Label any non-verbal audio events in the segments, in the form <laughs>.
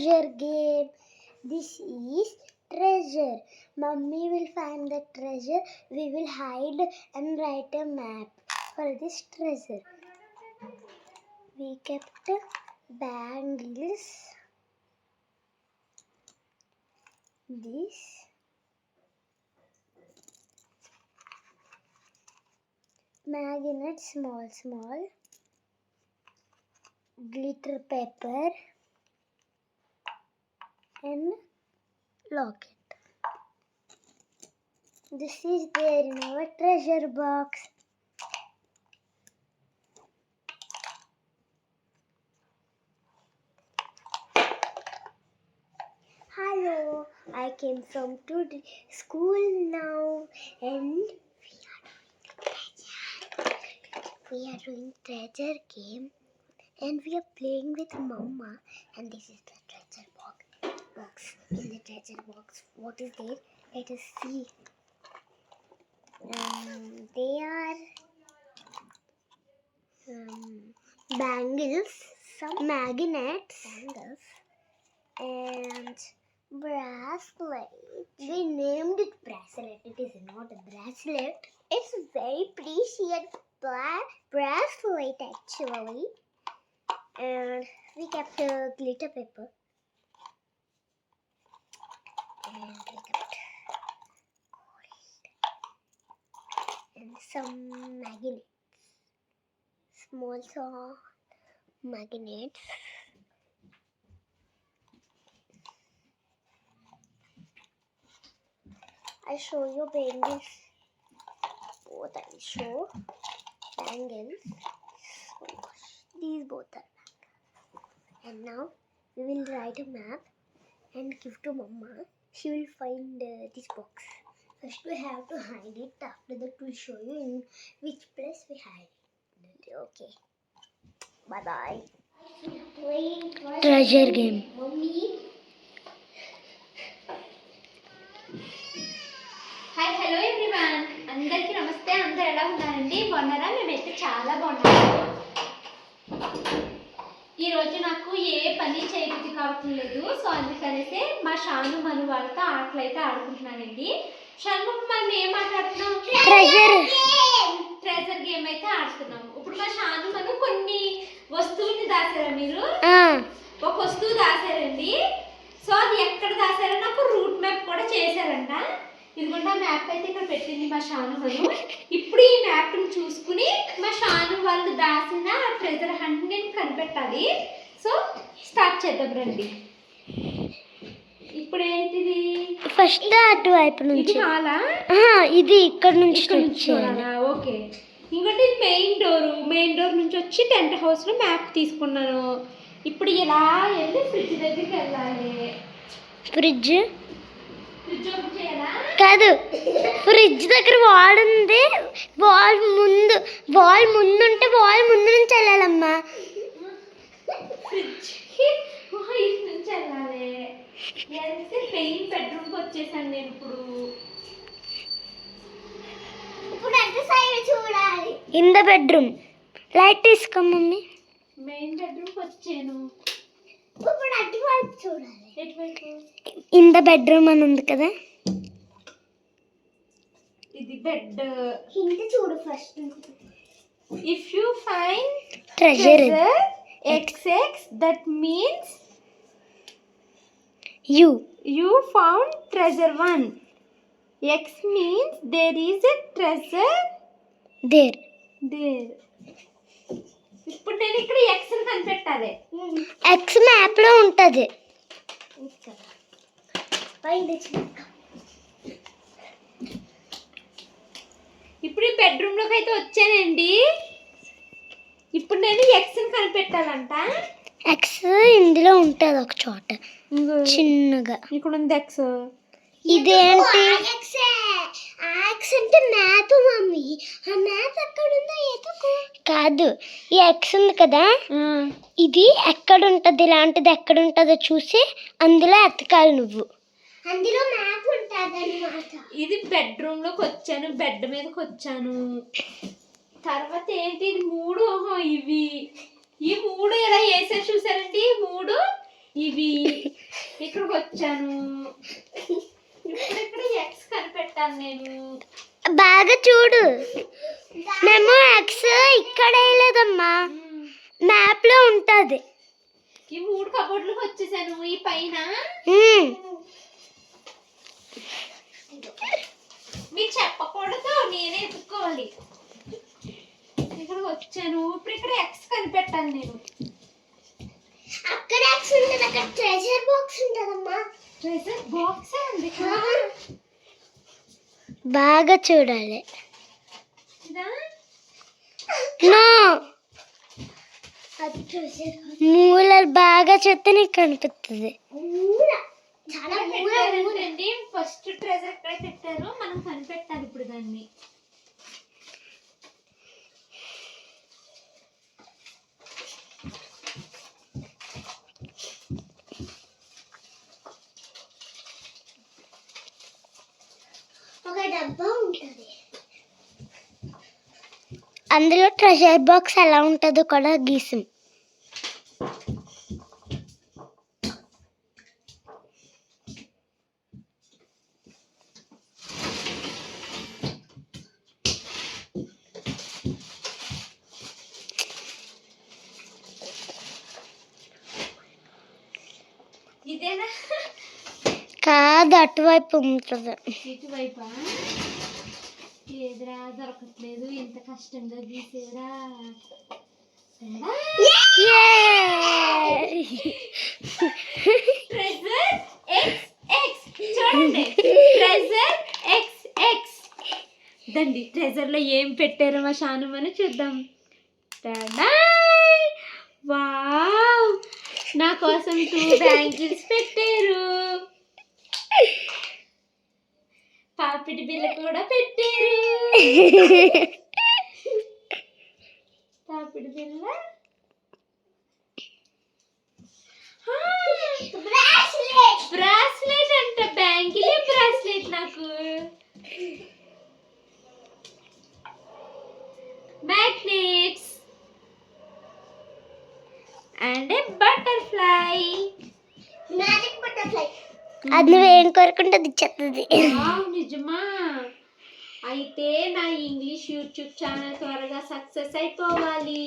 treasure game. This is treasure. Mummy will find the treasure. We will hide and write a map for this treasure. We kept bangles. This. Magnet small small glitter paper and lock it. This is there in our treasure box. Hello, I came from to school now and we are doing treasure. We are doing treasure game and we are playing with mama and this is the box in the treasure box what is there let us see. Um, they are um, bangles some magnets bangles. and bracelet. We named it bracelet. It is not a bracelet. It's very precious bra- bracelet actually. And we kept uh, glitter paper and we kept gold and some magnets. Small small magnets. I show you bangles. Both I show. Bangles. These both are and now we will write a map and give to mama she will find uh, this box first we have to hide it after that we'll show you in which place we hide it okay bye bye treasure game mommy hi hello everyone అందరికీ నమస్తే అందరు ఎలా ఉన్నారండి బాగున్నారా మేమైతే చాలా బాగున్నాము ఈరోజు నాకు ఏ పని చేయబుద్ధి కావట్లేదు. సో అందుకనేసి మా షాను మను వాళ్ళతో ఆటలు అయితే ఆడుకుంటున్నానండి. షణ్ముఖ్ మనం ఏం ఆడుతున్నాం ట్రెజర్ గేమ్ అయితే ఆడుతున్నాము ఇప్పుడు మా షాను మను కొన్ని వస్తువుల్ని దాచారా మీరు? ఒక వస్తువు దాచారండి సో అది ఎక్కడ దాచారో నాకు రూట్ మ్యాప్ కూడా చేశారంట ఇదిగోండి ఆ మ్యాప్ అయితే ఇక్కడ పెట్టింది మా షాను వాళ్ళు ఇప్పుడు ఈ మ్యాప్ని చూసుకుని మా షాను వాళ్ళు దాచిన ట్రెజర్ హంట్ నేను కనిపెట్టాలి. సో స్టార్ట్ చేద్దాం రండి. ఇప్పుడు ఏంటిది? ఫస్ట్ అటువైపు ఇది నుంచి ఇది ఇక్కడ నుంచి ఓకే. ఇంకోటి మెయిన్ డోర్ మెయిన్ డోర్ నుంచి వచ్చి టెంట్ హౌస్లో మ్యాప్ తీసుకున్నాను. ఇప్పుడు ఇలా వెళ్ళి ఫ్రిడ్జ్ దగ్గరికి వెళ్ళాలి? ఫ్రిడ్జ్ ఫ్రిడ్జ్ కాదు ఫ్రిడ్జ్ దగ్గర వాల్ ఉంది. వాల్ ముందు వాల్ ముందు ఉంటే వాల్ ముందు నుంచి వెళ్ళాలమ్మా పెయిన్ <laughs> బెడ్రూమ్కి వచ్చేసాను నేను ఇప్పుడు. చూడాలి? ఇన్ ద బెడ్రూమ్ లైట్ తీసుకో మమ్మీ. మెయిన్ బెడ్రూమ్కి వచ్చాను. ఇప్పుడు అటువైపు చూడాలి. ఇన్ ద బెడ్రూమ్ అని ఉంది కదా. ఇది బెడ్ హిందీ చూడు first if you find treasure X X that means you You. found treasure one. X means there is a treasure there there. ఇప్పుడు నేను ఇక్కడ ఎక్స్ కనిపెట్టాలి. ఎక్స్ మ్యాప్లో ఉంటది. ఇప్పుడు ఈ బెడ్రూమ్లోకి అయితే వచ్చానండి. ఇప్పుడు నేను ఎక్స్ కనిపెట్టాలంట. ఎక్స్ ఇందులో ఉంటది ఒక చోట. చిన్నగా. ఇక్కడ ఉంది ఎక్స్ ఇదేంటి? ఎక్స్ అంటే మ్యాప్ మమ్మీ. ఆ మ్యాప్ ఎక్కడ ఉందో ఎతుకు. కాదు ఈ ఎక్స్ ఉంది కదా? ఇది ఎక్కడ ఉంటది ఇలాంటిది ఎక్కడ ఉంటుందో చూసి అందులో ఎతకాలి నువ్వు. అందులో మ్యాప్ ఉంటుంది ఇది బెడ్రూమ్లోకి వచ్చాను బెడ్ మీదకి వచ్చాను. తర్వాత ఏంటి? ఇది మూడు ఓహో ఇవి. ఈ మూడు ఇలా వేసారు చూసారండి? మూడు ఇవి. ఇక్కడికి వచ్చాను. ఇప్పుడిక్కడ ఎక్స్ కనిపెట్టాను నేను. బాగా చూడు. మేము ఎక్స్ ఇక్కడ వేయలేదమ్మా. మ్యాప్లో ఉంటది. ఈ మూడు కబోర్డ్లకు వచ్చేసాను ఈ పైన. మీకు చెప్పకూడదు నేనే ఎత్తుక్కోవాలి. ఇక్కడికి వచ్చాను. ఇప్పుడు ఇక్కడ ఎక్స్ కనిపెట్టాను నేను. అక్కడ ఉంటది అక్కడ ట్రెజర్ బాక్స్ ఉంటదమ్మా. ట్రెజర్ బాక్స్ ఉంది. బాగా చూడాలి. మూలలు బాగా చూస్తే నీకు కనిపిస్తుంది. చాలా పెట్టారండి ఫస్ట్ ట్రెజర్ ఎక్కడ పెట్టారో. మనం కనిపెట్టాలి ఇప్పుడు దాన్ని. ఒక డబ్బా ఉంటది. అందులో ట్రెజర్ బాక్స్ ఎలా ఉంటుందో కూడా గీసాం. కాదు అటువైపు ఉంటుంది. ఇటువైపా? దొరకట్లేదు. ఎంత కష్టంగా గీసేరా దండి ట్రెజర్లో ఏం పెట్టారో మా షానుమని చూద్దాం. టడాయ్! కోసం టూ బ్యాంగిల్స్ పెట్టారు. పాపిడి బిల్ల కూడా పెట్టారు. <laughs> అది నువ్వేం కోరుకుంటే అది ఇచ్చేస్తుంది వావ్, నిజమా? అయితే నా ఇంగ్లీష్ యూట్యూబ్ ఛానల్ త్వరగా సక్సెస్ అయిపోవాలి.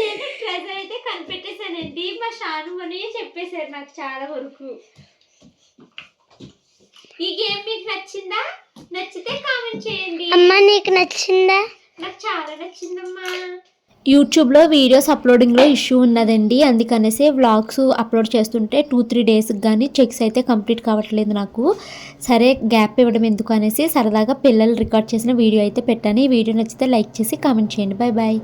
నేను ట్రెజర్ అయితే కనిపెట్టేశానండి. మా షాను అని చెప్పేశారు నాకు చాలా వరకు. ఈ గేమ్ మీకు నచ్చిందా? నచ్చితే కామెంట్ చేయండి. అమ్మ నీకు నచ్చిందా? నాకు చాలా నచ్చిందమ్మా. యూట్యూబ్లో వీడియోస్ అప్లోడింగ్లో ఇష్యూ ఉన్నదండి. అందుకనేసి వ్లాగ్స్ అప్లోడ్ చేస్తుంటే టూ త్రీ డేస్కి కానీ చెక్స్ అయితే కంప్లీట్ కావట్లేదు నాకు. సరే గ్యాప్ ఇవ్వడం ఎందుకు అనేసి సరదాగా పిల్లలు రికార్డ్ చేసిన వీడియో అయితే పెట్టాను. ఈ వీడియో నచ్చితే లైక్ చేసి కామెంట్ చేయండి. Bye bye